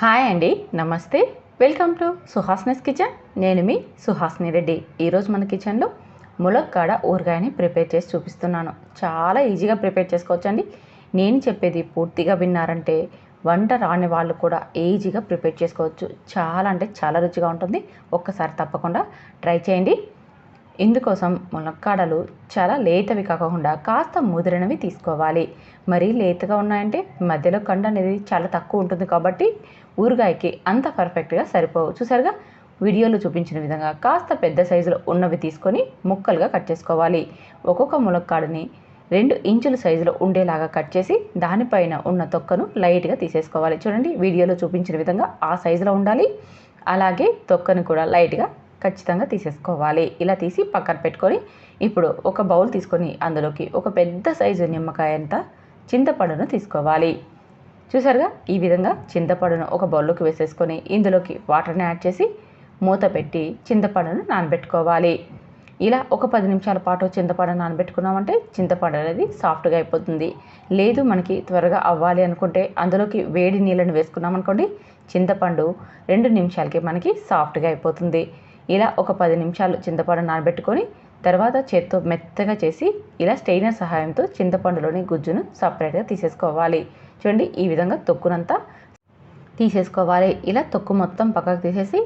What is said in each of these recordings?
Hi అండి నమస్తే. Welcome to Suhasini's kitchen. నేను మీ సుహాస్ని రెడ్డి. ఈరోజు మన కిచెన్లో ములక్కాడ ఊరగాయని ప్రిపేర్ చేసి చూపిస్తున్నాను. చాలా ఈజీగా ప్రిపేర్ చేసుకోవచ్చండి. నేను చెప్పేది పూర్తిగా విన్నారంటే వంట రాని వాళ్ళు కూడా ఈజీగా ప్రిపేర్ చేసుకోవచ్చు. చాలా అంటే చాలా రుచిగా ఉంటుంది. ఒక్కసారి తప్పకుండా ట్రై చేయండి. ఇందుకోసం ములక్కాడలు చాలా లేతవి కాకుండా కాస్త ముదిరినవి తీసుకోవాలి. మరీ లేతగా ఉన్నాయంటే మధ్యలో కండ అనేది చాలా తక్కువ ఉంటుంది కాబట్టి ఊరగాయకి అంత పర్ఫెక్ట్గా సరిపోవు. చూసారుగా? వీడియోలో చూపించిన విధంగా కాస్త పెద్ద సైజులో ఉన్నవి తీసుకొని ముక్కలుగా కట్ చేసుకోవాలి. ఒక్కొక్క ములక్కాడని రెండు ఇంచుల సైజులో ఉండేలాగా కట్ చేసి దానిపైన ఉన్న తొక్కను లైట్గా తీసేసుకోవాలి. చూడండి వీడియోలో చూపించిన విధంగా ఆ సైజులో ఉండాలి. అలాగే తొక్కను కూడా లైట్గా ఖచ్చితంగా తీసేసుకోవాలి. ఇలా తీసి పక్కన పెట్టుకొని ఇప్పుడు ఒక బౌల్ తీసుకొని అందులోకి ఒక పెద్ద సైజు నిమ్మకాయ అంత చింతపండును తీసుకోవాలి. చూసారుగా? ఈ విధంగా చింతపండును ఒక బౌల్లోకి వేసేసుకొని ఇందులోకి వాటర్ని యాడ్ చేసి మూత పెట్టి చింతపండును నానబెట్టుకోవాలి. ఇలా ఒక పది నిమిషాల పాటు చింతపండు నానబెట్టుకున్నామంటే చింతపండు అనేది సాఫ్ట్గా అయిపోతుంది. లేదు మనకి త్వరగా అవ్వాలి అనుకుంటే అందులోకి వేడి నీళ్ళని వేసుకున్నామనుకోండి చింతపండు రెండు నిమిషాలకి మనకి సాఫ్ట్గా అయిపోతుంది. ఇలా ఒక పది నిమిషాలు చింతపండు నానబెట్టుకొని తర్వాత చేత్తో మెత్తగా చేసి ఇలా స్టెయినర్ సహాయంతో చింతపండులోని గుజ్జును సపరేట్గా తీసేసుకోవాలి. చూడండి ఈ విధంగా తొక్కునంతా తీసేసుకోవాలి. ఇలా తొక్కు మొత్తం పక్కకు తీసేసి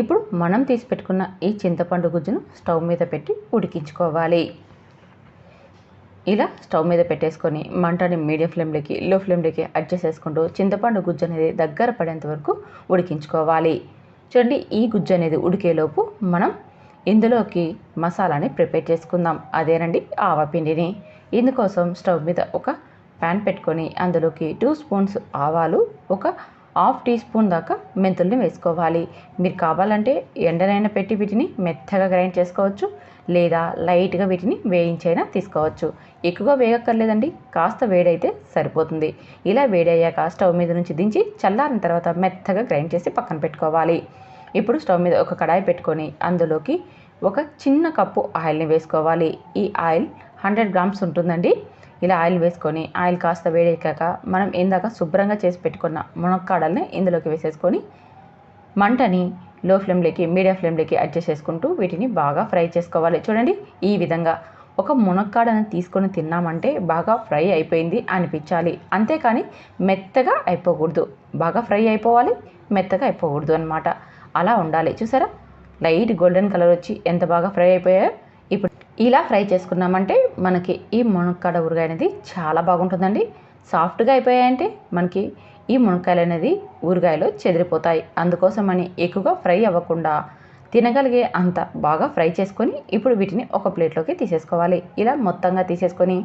ఇప్పుడు మనం తీసి పెట్టుకున్న ఈ చింతపండు గుజ్జును స్టవ్ మీద పెట్టి ఉడికించుకోవాలి. ఇలా స్టవ్ మీద పెట్టేసుకొని మంటని మీడియం ఫ్లేమ్లోకి లో ఫ్లేమ్లోకి అడ్జస్ట్ చేసుకుంటూ చింతపండు గుజ్జు అనేది దగ్గర పడేంత వరకు ఉడికించుకోవాలి. చూడండి ఈ గుజ్జు అనేది ఉడికేలోపు మనం ఇందులోకి మసాలాని ప్రిపేర్ చేసుకుందాం. అదేనండి ఆవపిండిని. ఇందుకోసం స్టవ్ మీద ఒక ప్యాన్ పెట్టుకొని అందులోకి టూ స్పూన్స్ ఆవాలు ఒక హాఫ్ టీ స్పూన్ దాకా మెంతుల్ని వేసుకోవాలి. మీరు కావాలంటే ఎండనైనా పెట్టి వీటిని మెత్తగా గ్రైండ్ చేసుకోవచ్చు లేదా లైట్గా వీటిని వేయించైనా తీసుకోవచ్చు. ఎక్కువగా వేయక్కర్లేదండి కాస్త వేడైతే సరిపోతుంది. ఇలా వేడయ్యాక స్టవ్ మీద నుంచి దించి చల్లారిన తర్వాత మెత్తగా గ్రైండ్ చేసి పక్కన పెట్టుకోవాలి. ఇప్పుడు స్టవ్ మీద ఒక కడాయి పెట్టుకొని అందులోకి ఒక చిన్న కప్పు ఆయిల్ని వేసుకోవాలి. ఈ ఆయిల్ హండ్రెడ్ గ్రామ్స్ ఉంటుందండి. ఇలా ఆయిల్ వేసుకొని ఆయిల్ కాస్త వేడెక్కాక మనం ఇందాక శుభ్రంగా చేసి పెట్టుకున్న మునక్కాడల్ని ఇందులోకి వేసేసుకొని మంటని లో ఫ్లేమ్లోకి మీడియం ఫ్లేమ్లోకి అడ్జస్ట్ చేసుకుంటూ వీటిని బాగా ఫ్రై చేసుకోవాలి. చూడండి ఈ విధంగా ఒక మునక్కాడని తీసుకొని తిన్నామంటే బాగా ఫ్రై అయిపోయింది అనిపించాలి. అంతేకాని మెత్తగా అయిపోకూడదు. బాగా ఫ్రై అయిపోవాలి మెత్తగా అయిపోకూడదు అనమాట అలా ఉండాలి. చూసారా? లైట్ గోల్డెన్ కలర్ వచ్చి ఎంత బాగా ఫ్రై అయిపోయాయో ఇప్పుడు ఇలా ఫ్రై చేసుకున్నామంటే మనకి ఈ మునక్కాడ ఊరగాయ అనేది చాలా బాగుంటుందండి. సాఫ్ట్గా అయిపోయాయంటే మనకి ఈ మునక్కాయలు అనేది ఊరగాయలో చెదిరిపోతాయి. అందుకోసమని ఎక్కువగా ఫ్రై అవ్వకుండా తినగలిగే అంత బాగా ఫ్రై చేసుకొని ఇప్పుడు వీటిని ఒక ప్లేట్లోకి తీసేసుకోవాలి. ఇలా మొత్తంగా తీసేసుకొని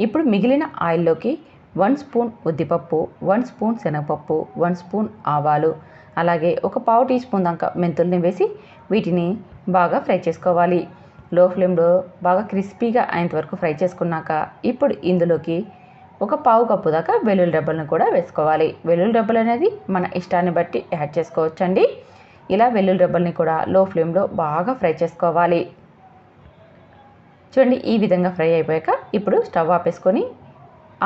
ఇప్పుడు మిగిలిన ఆయిల్లోకి వన్ స్పూన్ ఉద్దిపప్పు వన్ స్పూన్ శనగపప్పు వన్ స్పూన్ ఆవాలు. అలాగే ఒక పావు టీ స్పూన్ దాకా మెంతుల్ని వేసి వీటిని బాగా ఫ్రై చేసుకోవాలి. లో ఫ్లేమ్లో బాగా క్రిస్పీగా అయ్యేంత వరకు ఫ్రై చేసుకున్నాక ఇప్పుడు ఇందులోకి ఒక పావు కప్పు దాకా వెల్లుల్లి డబ్బలను కూడా వేసుకోవాలి. వెల్లుల్లి డబ్బలు అనేది మన ఇష్టాన్ని బట్టి యాడ్ చేసుకోవచ్చండి. ఇలా వెల్లుల్లి డబ్బల్ని కూడా లో ఫ్లేమ్లో బాగా ఫ్రై చేసుకోవాలి. చూడండి ఈ విధంగా ఫ్రై అయిపోయాక ఇప్పుడు స్టవ్ ఆపేసుకొని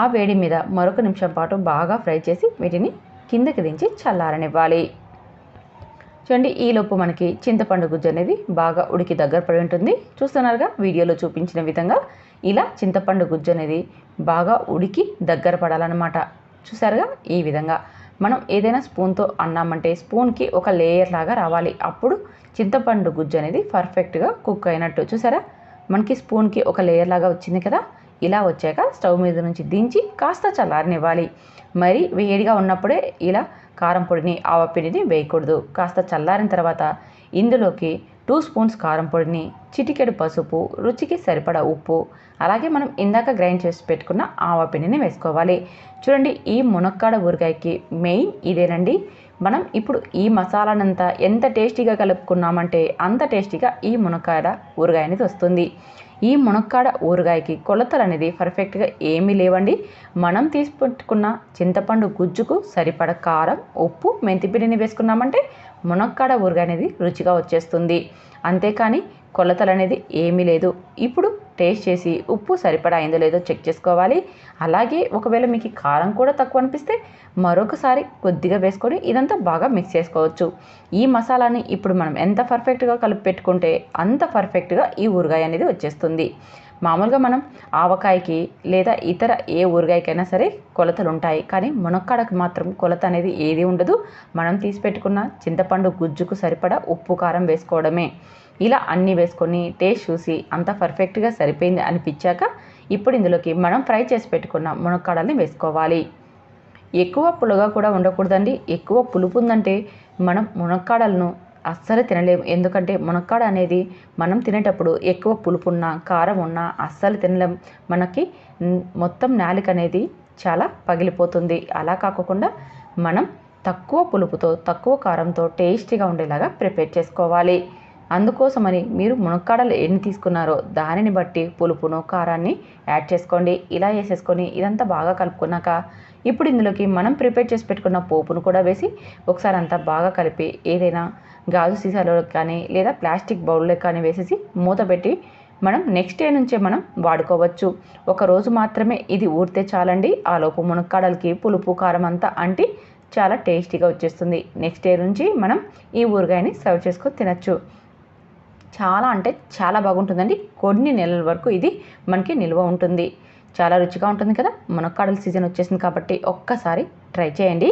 ఆ వేడి మీద మరొక నిమిషం పాటు బాగా ఫ్రై చేసి వీటిని కిందకి దించి చల్లారనివ్వాలి. చూడండి ఈలోపు మనకి చింతపండు గుజ్జు అనేది బాగా ఉడికి దగ్గర పడి ఉంటుంది. చూస్తున్నారుగా వీడియోలో చూపించిన విధంగా ఇలా చింతపండు గుజ్జు అనేది బాగా ఉడికి దగ్గర పడాలన్నమాట. చూసారుగా ఈ విధంగా మనం ఏదైనా స్పూన్తో అన్నామంటే స్పూన్కి ఒక లేయర్ లాగా రావాలి. అప్పుడు చింతపండు గుజ్జు అనేది పర్ఫెక్ట్గా కుక్ అయినట్టు. చూసారా మనకి స్పూన్కి ఒక లేయర్ లాగా వచ్చింది కదా ఇలా వచ్చాక స్టవ్ మీద నుంచి దించి కాస్త చల్లారనివ్వాలి. మరి వేడిగా ఉన్నప్పుడే ఇలా కారం పొడిని ఆవపిండిని వేయకూడదు. కాస్త చల్లారిన తర్వాత ఇందులోకి టూ స్పూన్స్ కారం పొడిని చిటికెడు పసుపు రుచికి సరిపడా ఉప్పు అలాగే మనం ఇందాక గ్రైండ్ చేసి పెట్టుకున్న ఆవపిండిని వేసుకోవాలి. చూడండి ఈ మునక్కాడ ఊరగాయకి మెయిన్ ఇదేనండి. మనం ఇప్పుడు ఈ మసాలానంతా ఎంత టేస్టీగా కలుపుకున్నామంటే అంత టేస్టీగా ఈ మునక్కాడ ఊరగాయ అనేది వస్తుంది. ఈ మునక్కాడ ఊరగాయకి కొలతలు అనేది పర్ఫెక్ట్గా ఏమీ లేవండి. మనం తీసుపెట్టుకున్న చింతపండు గుజ్జుకు సరిపడ కారం ఉప్పు మెంతిపిండిని వేసుకున్నామంటే మునక్కాడ ఊరగాయ అనేది రుచిగా వచ్చేస్తుంది. అంతేకాని కొలతలు అనేది ఏమీ లేదు. ఇప్పుడు టేస్ట్ చేసి ఉప్పు సరిపడా అయిందో లేదో చెక్ చేసుకోవాలి. అలాగే ఒకవేళ మీకు కారం కూడా తక్కువ అనిపిస్తే మరొకసారి కొద్దిగా వేసుకొని ఇదంతా బాగా మిక్స్ చేసుకోవచ్చు. ఈ మసాలాని ఇప్పుడు మనం ఎంత పర్ఫెక్ట్గా కలిపి పెట్టుకుంటే అంత పర్ఫెక్ట్గా ఈ ఊరగాయ అనేది వచ్చేస్తుంది. మామూలుగా మనం ఆవకాయకి లేదా ఇతర ఏ ఊరగాయకైనా సరే కొలతలు ఉంటాయి కానీ మునక్కాడకు మాత్రం కొలత అనేది ఏది ఉండదు. మనం తీసి పెట్టుకున్న చింతపండు గుజ్జుకు సరిపడా ఉప్పు కారం వేసుకోవడమే. ఇలా అన్నీ వేసుకొని టేస్ట్ చూసి అంత పర్ఫెక్ట్గా సరిపోయింది అనిపించాక ఇప్పుడు ఇందులోకి మనం ఫ్రై చేసి పెట్టుకున్న మునక్కాడల్ని వేసుకోవాలి. ఎక్కువ పులుగా కూడా ఉండకూడదండి. ఎక్కువ పులుపు ఉందంటే మనం మునక్కాడలను అస్సలు తినలేము. ఎందుకంటే మునక్కాడ అనేది మనం తినేటప్పుడు ఎక్కువ పులుపు ఉన్నా కారం ఉన్నా అస్సలు తినలేం. మనకి మొత్తం నాలిక అనేది చాలా పగిలిపోతుంది. అలా కాకుండా మనం తక్కువ పులుపుతో తక్కువ కారంతో టేస్టీగా ఉండేలాగా ప్రిపేర్ చేసుకోవాలి. అందుకోసమని మీరు మునక్కాడలు ఎన్ని తీసుకున్నారో దానిని బట్టి పులుపును కారాన్ని యాడ్ చేసుకోండి. ఇలా వేసేసుకొని ఇదంతా బాగా కలుపుకున్నాక ఇప్పుడు ఇందులోకి మనం ప్రిపేర్ చేసి పెట్టుకున్న పోపును కూడా వేసి ఒకసారి అంతా బాగా కలిపి ఏదైనా గాజు సీసాలో కానీ లేదా ప్లాస్టిక్ బౌల్లో కానీ వేసేసి మూత పెట్టి మనం నెక్స్ట్ డే నుంచే మనం వాడుకోవచ్చు. ఒక రోజు మాత్రమే ఇది ఊరితే చాలండి. ఆ లోపు మునక్కాడలకి పులుపు కారం అంతా అంటి చాలా టేస్టీగా వచ్చేస్తుంది. నెక్స్ట్ డే నుంచి మనం ఈ ఊరగాయని సర్వ్ చేసుకొని తినచ్చు. చాలా అంటే చాలా బాగుంటుందండి. కొన్ని నెలల వరకు ఇది మనకి నిల్వ ఉంటుంది. చాలా రుచిగా ఉంటుంది కదా? మునక్కాడల సీజన్ వచ్చేసింది కాబట్టి ఒక్కసారి ట్రై చేయండి.